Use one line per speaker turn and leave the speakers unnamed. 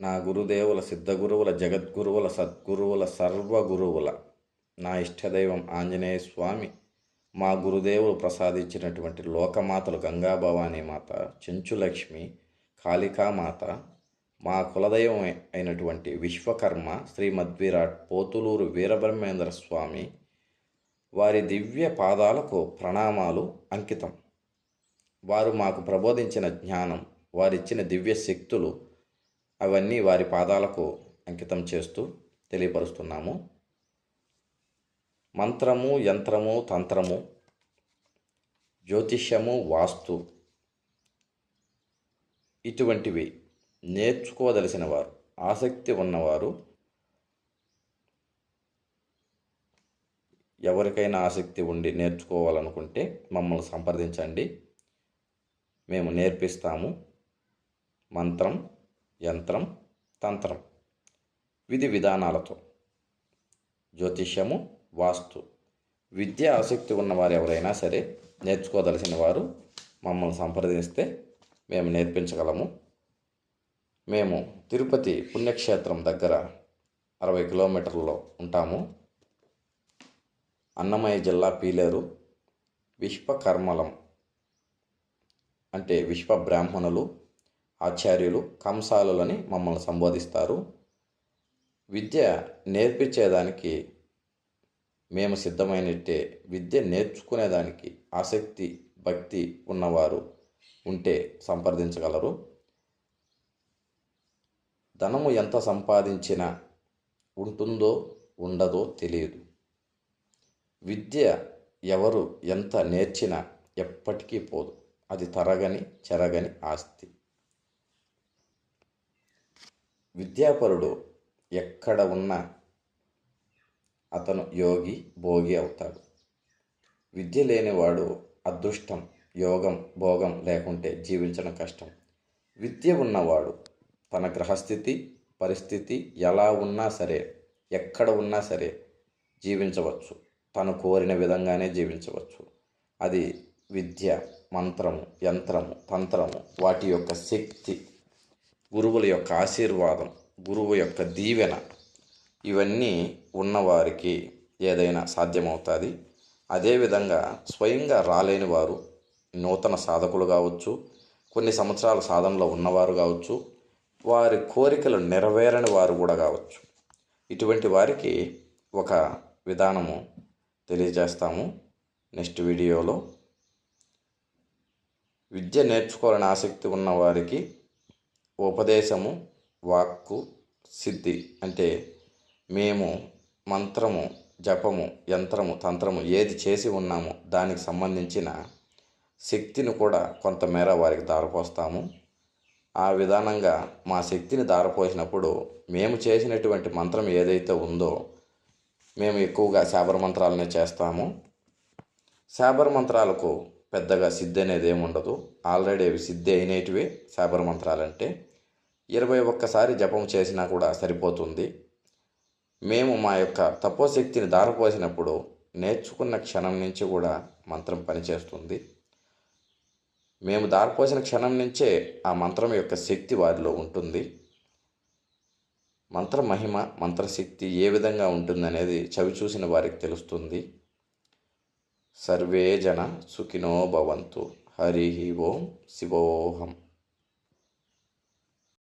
నా గురుదేవుల సిద్ధగురువుల జగద్గురువుల సద్గురువుల సర్వగురువుల నా ఇష్టదైవం ఆంజనేయ స్వామి మా గురుదేవులు ప్రసాదించినటువంటి లోకమాతలు గంగాభవానీ మాత చెంచులక్ష్మి కాళికామాత మా కులదైవం అయినటువంటి విశ్వకర్మ శ్రీమద్విరాట్ పోతులూరు వీరబ్రహ్మేంద్ర స్వామి వారి దివ్య పాదాలకు ప్రణామాలు అంకితం. వారు మాకు ప్రబోధించిన జ్ఞానం వారిచ్చిన దివ్య శక్తులు అవన్నీ వారి పాదాలకు అంకితం చేస్తూ తెలియపరుస్తున్నాము. మంత్రము యంత్రము తంత్రము జ్యోతిష్యము వాస్తు ఇటువంటివి నేర్చుకోదలసిన వారు ఆసక్తి ఉన్నవారు ఎవరికైనా ఆసక్తి ఉండి నేర్చుకోవాలనుకుంటే మమ్మల్ని సంప్రదించండి. మేము నేర్పిస్తాము. మంత్రం యంత్రం తంత్రం విధి విధానాలతో. జ్యోతిష్యము వాస్తు. విద్య ఆసక్తి ఉన్నవారు ఎవరైనా సరే నేర్చుకోదలసిన వారు మమ్మల్ని సంప్రదిస్తే మేము నేర్పించగలము. మేము తిరుపతి పుణ్యక్షేత్రం దగ్గర అరవై కిలోమీటర్లలో ఉంటాము. అన్నమయ్య జిల్లా పీలేరు విశ్వకర్మలం అంటే విశ్వ బ్రాహ్మణులు ఆచార్యులు కంసాలులని మమ్మల్ని సంబోధిస్తారు. విద్య నేర్పించేదానికి మేము సిద్ధమైనట్టే. విద్య నేర్చుకునేదానికి ఆసక్తి భక్తి ఉన్నవారు ఉంటే సంప్రదించగలరు. ధనము ఎంత సంపాదించినా ఉంటుందో ఉండదో తెలియదు. విద్య ఎవరు ఎంత నేర్చినా ఎప్పటికీ పోదు. అది తరగని చెరగని ఆస్తి. విద్యాపరుడు ఎక్కడ ఉన్నా అతను యోగి భోగి అవుతాడు. విద్య లేనివాడు అదృష్టం యోగం భోగం లేకుంటే జీవించడం కష్టం. విద్య ఉన్నవాడు తన గ్రహస్థితి పరిస్థితి ఎలా ఉన్నా సరే ఎక్కడ ఉన్నా సరే జీవించవచ్చు. తను కోరిన విధంగానే జీవించవచ్చు. అది విద్య మంత్రము యంత్రము తంత్రము వాటి యొక్క శక్తి గురువుల యొక్క ఆశీర్వాదం గురువు యొక్క దీవెన ఇవన్నీ ఉన్నవారికి ఏదైనా సాధ్యమవుతుంది. అదేవిధంగా స్వయంగా రాలేని వారు నూతన సాధకులు కావచ్చు కొన్ని సంవత్సరాల సాధనలో ఉన్నవారు కావచ్చు వారి కోరికలు నెరవేరని వారు కూడా కావచ్చు. ఇటువంటి వారికి ఒక విధానము తెలియజేస్తాము నెక్స్ట్ వీడియోలో. విద్య నేర్చుకోవాలని ఆసక్తి ఉన్న వారికి ఉపదేశము వాక్కు సిద్ధి అంటే మేము మంత్రము జపము యంత్రము తంత్రము ఏది చేసి ఉన్నామో దానికి సంబంధించిన శక్తిని కూడా కొంతమేర వారికి దారపోస్తాము. ఆ విధానంగా మా శక్తిని దారపోసినప్పుడు మేము చేసినటువంటి మంత్రం ఏదైతే ఉందో మేము ఎక్కువగా శాబర మంత్రాలనే చేస్తాము. శాబర మంత్రాలకు పెద్దగా సిద్ధి అనేది ఏమి ఉండదు ఆల్రెడీ అవి సిద్ధి అయినటివే శాబర మంత్రాలంటే. ఇరవై ఒక్కసారి జపం చేసినా కూడా సరిపోతుంది. మేము మా యొక్క తపోశక్తిని దారపోసినప్పుడు నేర్చుకున్న క్షణం నుంచి కూడా మంత్రం పనిచేస్తుంది. మేము దారిపోసిన క్షణం నుంచే ఆ మంత్రం యొక్క శక్తి వారిలో ఉంటుంది. మంత్ర మహిమ మంత్రశక్తి ఏ విధంగా ఉంటుందనేది చవి చూసిన వారికి తెలుస్తుంది. సర్వే జన సుఖినో భవంతు. హరి ఓం శివోహం.